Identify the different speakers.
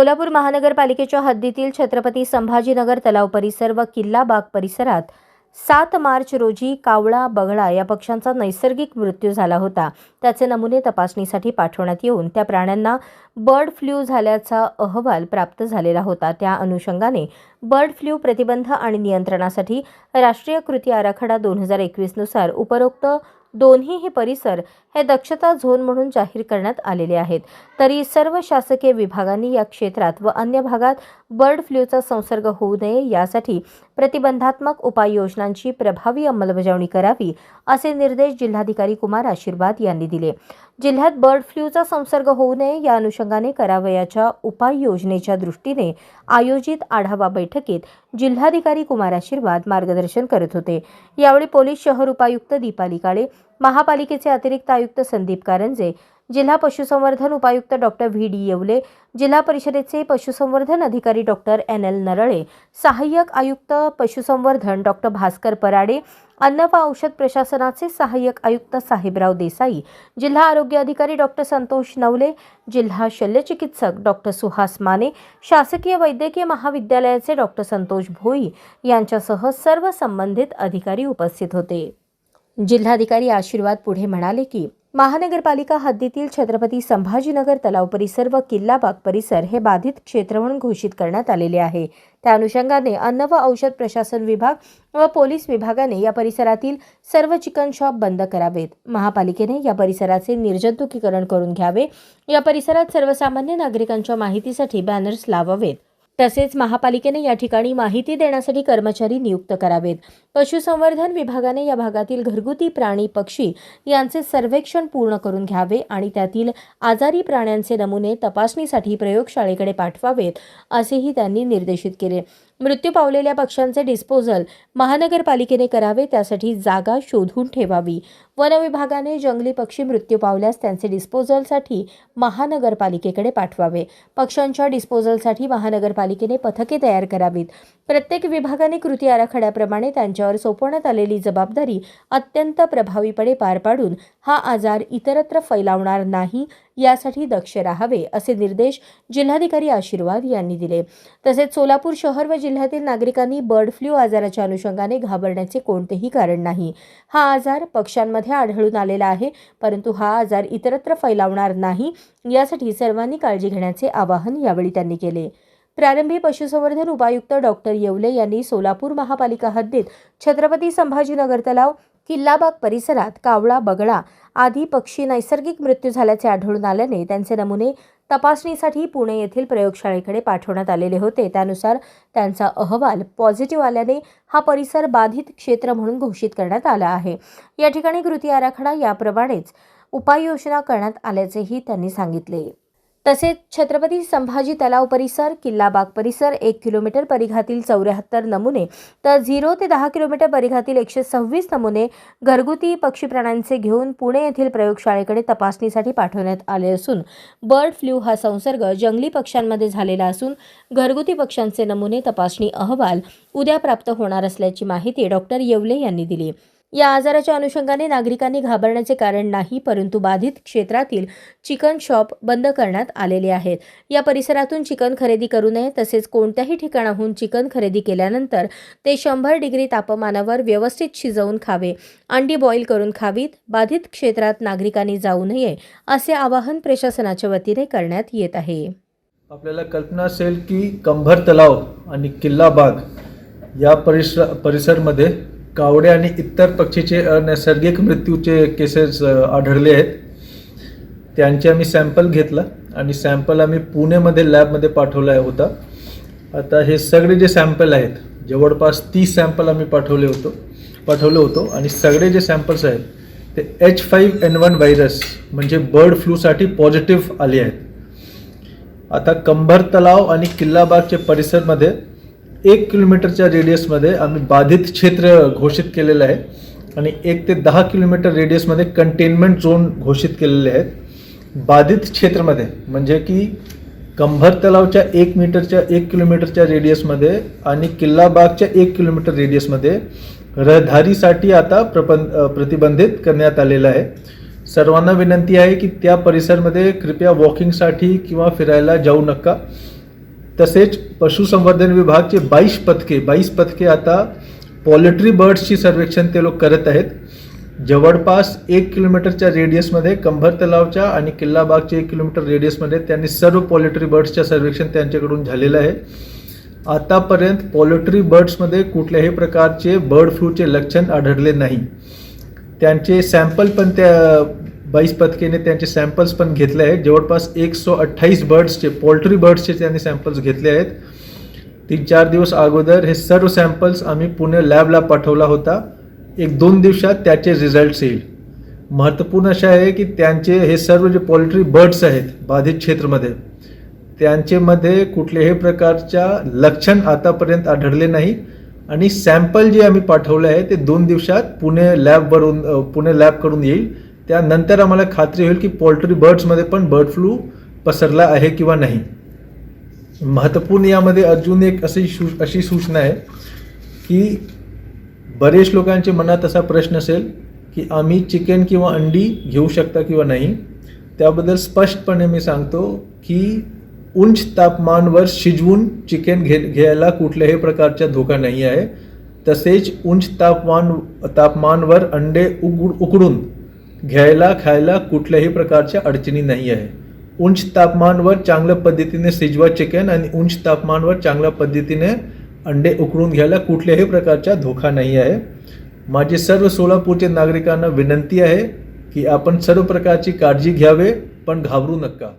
Speaker 1: सोलापूर महानगरपालिकेच्या हद्दीतील छत्रपती संभाजीनगर तलाव परिसर व किल्ला बाग परिसरात सात मार्च रोजी कावळा बगळा या पक्ष्यांचा नैसर्गिक मृत्यू झाला होता. त्याचे नमुने तपासणीसाठी पाठवण्यात येऊन त्या प्राण्यांना बर्ड फ्लू झाल्याचा अहवाल प्राप्त झालेला होता. त्या अनुषंगाने बर्ड फ्लू प्रतिबंध आणि नियंत्रणासाठी राष्ट्रीय कृती आराखडा दोन हजार एकवीसनुसार उपरोक्त दोन्हीही परिसर हे दक्षता झोन म्हणून जाहीर करण्यात आलेले आहेत. तरी सर्व शासकीय विभागांनी या क्षेत्रात व अन्य भागात बर्ड फ्लूचा संसर्ग होऊ नये यासाठी प्रतिबंधात्मक उपाययोजनांची प्रभावी अंमलबजावणी करावी असे निर्देश जिल्हाधिकारी कुमार आशीर्वाद यांनी दिले. जिल्ह्यात बर्ड फ्लूचा संसर्ग होऊ नये या अनुषंगाने करावयाच्या उपाययोजनेच्या दृष्टीने आयोजित आढावा बैठकीत जिल्हाधिकारी कुमार आशीर्वाद मार्गदर्शन करत होते. यावेळी पोलीस शहर उपायुक्त दीपाली काळे महापालिकेचे अतिरिक्त आयुक्त संदीप कारंजे जिल्हा पशुसंवर्धन उपायुक्त डॉक्टर व्ही डी येवले जिल्हा परिषदेचे पशुसंवर्धन अधिकारी डॉक्टर एन एल नरळे सहाय्यक आयुक्त पशुसंवर्धन डॉक्टर भास्कर पराडे अन्न व औषध प्रशासनाचे सहाय्यक आयुक्त साहेबराव देसाई जिल्हा आरोग्य अधिकारी डॉक्टर संतोष नवले जिल्हा शल्यचिकित्सक डॉक्टर सुहास माने शासकीय वैद्यकीय महाविद्यालयाचे डॉक्टर संतोष भोई यांच्यासह सर्व संबंधित अधिकारी उपस्थित होते. जिल्हाधिकारी आशीर्वाद पुढे म्हणाले की महानगरपालिका हद्दीतील छत्रपती संभाजीनगर तलाव परिसर व किल्ला बाग परिसर हे बाधित क्षेत्र म्हणून घोषित करण्यात आलेले आहे. त्या अनुषंगाने अन्न व औषध प्रशासन विभाग व पोलीस विभागाने या परिसरातील सर्व चिकन शॉप बंद करावेत. महापालिकेने या परिसराचे निर्जंतुकीकरण करून घ्यावे. या परिसरात सर्वसामान्य नागरिकांच्या माहितीसाठी बॅनर्स लावावेत. तसेच महापालिकेने या ठिकाणी माहिती देण्यासाठी कर्मचारी नियुक्त करावेत. पशुसंवर्धन विभागाने या भागातील घरगुती प्राणी पक्षी यांचे सर्वेक्षण पूर्ण करून घ्यावे आणि त्यातील आजारी प्राण्यांचे नमुने तपासणीसाठी प्रयोगशाळेकडे पाठवावेत असेही त्यांनी निर्देशित केले. मृत्यू पावलेल्या पक्ष्यांचे डिस्पोजल महानगरपालिकेने करावे त्यासाठी जागा शोधून ठेवावी. वन विभागाने जंगली पक्षी मृत्यू पावल्यास त्यांचे डिस्पोजलसाठी महानगरपालिकेकडे पाठवावे. पक्ष्यांच्या डिस्पोजलसाठी महानगरपालिकेने पथके तयार करावीत. प्रत्येक विभागाने कृती आराखड्याप्रमाणे त्यांच्यावर सोपवण्यात आलेली जबाबदारी अत्यंत प्रभावीपणे पार पाडून हा आजार इतरत्र फैलावणार नाही यासाठी दक्ष राहावे असे निर्देश जिल्हाधिकारी आशीर्वाद यांनी दिले. तसेच सोलापूर शहर व जिल्ह्यातील नागरिकांनी बर्ड फ्लू आजाराच्या अनुषंगाने घाबरण्याचे कोणतेही कारण नाही. हा आजार पक्ष्यांमध्ये आढळून आलेला आहे परंतु हा आजार इतरत्र फैलावणार नाही यासाठी सर्वांनी काळजी घेण्याचे आवाहन यावेळी त्यांनी केले. प्रारंभी पशुसंवर्धन उपायुक्त डॉक्टर येवले यांनी सोलापूर महापालिका हद्दीत छत्रपती संभाजीनगर तलाव किल्लाबाग परिसरात कावळा बगळा आदी पक्षी नैसर्गिक मृत्यू झाल्याचे आढळून आल्याने त्यांचे नमुने तपासणीसाठी पुणे येथील प्रयोगशाळेकडे पाठवण्यात आलेले होते. त्यानुसार त्यांचा अहवाल पॉझिटिव्ह आल्याने हा परिसर बाधित क्षेत्र म्हणून घोषित करण्यात आला आहे. या ठिकाणी कृती आराखडा याप्रमाणेच उपाययोजना करण्यात आल्याचेही त्यांनी सांगितले. तसेच छत्रपती संभाजी तलाव परिसर किल्लाबाग परिसर एक किलोमीटर परिघातील चौऱ्याहत्तर नमुने तर झिरो ते दहा किलोमीटर परिघातील एकशे सव्वीस नमुने घरगुती पक्षी प्राण्यांचे घेऊन पुणे येथील प्रयोगशाळेकडे तपासणीसाठी पाठवण्यात आले असून बर्ड फ्लू हा संसर्ग जंगली पक्ष्यांमध्ये झालेला असून घरगुती पक्ष्यांचे नमुने तपासणी अहवाल उद्या प्राप्त होणार असल्याची माहिती डॉक्टर येवले यांनी दिली. या आजाराच्या अनुषंगाने नागरिकांनी घाबरण्याचे कारण नाही परंतु बाधित क्षेत्रातील चिकन शॉप बंद करण्यात आलेले आहेत. या परिसरातून चिकन खरेदी करू नये तसेच कोणत्याही ठिकाणाहून चिकन खरेदी केल्यानंतर ते शंभर डिग्री तापमानावर व्यवस्थित शिजवून खावे. अंडी बॉईल करून खावीत. बाधित क्षेत्रात नागरिकांनी जाऊ नये असे आवाहन प्रशासनाच्या वतीने करण्यात येत आहे.
Speaker 2: आपल्याला कल्पना असेल की कंभर तलाव आणि किल्ला बाग या परिसर परिसरमध्ये कावडे आणि इतर पक्षीचे अनैसर्गिक मृत्यूचे केसेस आढळले आहेत. त्यांचे आम्ही सॅम्पल घेतला आणि सॅम्पल आम्ही पुणेमध्ये लॅबमध्ये पाठवला होता. आता हे सगळे जे सॅम्पल आहेत जवळपास तीस सॅम्पल आम्ही पाठवले होतो पाठवलो होतो आणि सगळे जे सॅम्पल्स आहेत ते H five N one virus म्हणजे बर्ड फ्लूसाठी पॉझिटिव्ह आले आहेत. आता कंभर तलाव आणि किल्लाबागचे परिसरमध्ये एक किलोमीटरच्या रेडियसमध्ये आम्ही बाधित क्षेत्र घोषित केलेलं आहे आणि एक ते दहा किलोमीटर रेडियसमध्ये कंटेनमेंट झोन घोषित केलेले आहेत. बाधित क्षेत्रामध्ये म्हणजे की कंभर तलावच्या एक मीटरच्या एक किलोमीटरच्या रेडियसमध्ये आणि किल्लाबागच्या एक किलोमीटर रेडियसमध्ये रहदारीसाठी आता प्रपं प्रतिबंधित करण्यात आलेलं आहे. सर्वांना विनंती आहे की त्या परिसरमध्ये कृपया वॉकिंगसाठी किंवा फिरायला जाऊ नका. तसेच पशुसंवर्धन विभागचे बाईस पथके बाईस पथके आता पॉलिट्री बर्ड्सची सर्वेक्षण ते लोक करत आहेत. जवळपास एक किलोमीटरच्या रेडियसमध्ये कंभर तलावच्या आणि किल्लाबागच्या एक किलोमीटर रेडियसमध्ये त्यांनी सर्व पॉलिट्री बर्ड्सच्या सर्वेक्षण त्यांच्याकडून झालेलं आहे. आतापर्यंत पॉलिट्री बर्ड्समध्ये कुठल्याही प्रकारचे बर्ड फ्लूचे लक्षण आढळले नाही. त्यांचे सॅम्पल पण त्या बाईस पथकेने त्यांचे सॅम्पल्स पण घेतले आहेत. जवळपास एक सो अठ्ठावीस बर्ड्सचे पोल्ट्री बर्ड्सचे त्यांनी सॅम्पल्स घेतले आहेत. तीन चार दिवस अगोदर हे सर्व सॅम्पल्स आम्ही पुणे लॅबला पाठवला होता. एक दोन दिवसात त्याचे रिझल्ट्स येईल. महत्त्वपूर्ण असे आहे की त्यांचे हे सर्व जे पोल्ट्री बर्ड्स आहेत बाधित क्षेत्रामध्ये त्यांचेमध्ये कुठल्याही प्रकारच्या लक्षण आतापर्यंत आढळले नाही. आणि सॅम्पल जे आम्ही पाठवले आहे ते दोन दिवसात पुणे लॅबवरून पुणे लॅबकडून येईल. त्यानंतर आम्हाला खात्री होईल की पोल्ट्री बर्ड्समध्ये पण बर्ड फ्लू पसरला आहे किंवा नाही. महत्त्वपूर्ण यामध्ये अजून एक अशी सू अशी सूचना आहे की बरेच लोकांच्या मनात असा प्रश्न असेल की आम्ही चिकन किंवा अंडी घेऊ शकता किंवा नाही? त्याबद्दल स्पष्टपणे मी सांगतो की उंच तापमानवर शिजवून चिकन घे घ्यायला कुठल्याही प्रकारचा धोका नाही आहे. तसेच उंच तापमान तापमानवर अंडे उघड उकडून घ्यायला खायला कुठल्याही प्रकारच्या अडचणी नाही आहे. उंच तापमानवर चांगल्या पद्धतीने शिजवा चिकन आणि उंच तापमानवर चांगल्या पद्धतीने अंडे उकळून घ्यायला कुठल्याही प्रकारचा धोका नाही आहे. माझे सर्व सोलापूरचे नागरिकांना विनंती आहे की आपण सर्व प्रकारची काळजी घ्यावे पण घाबरू नका.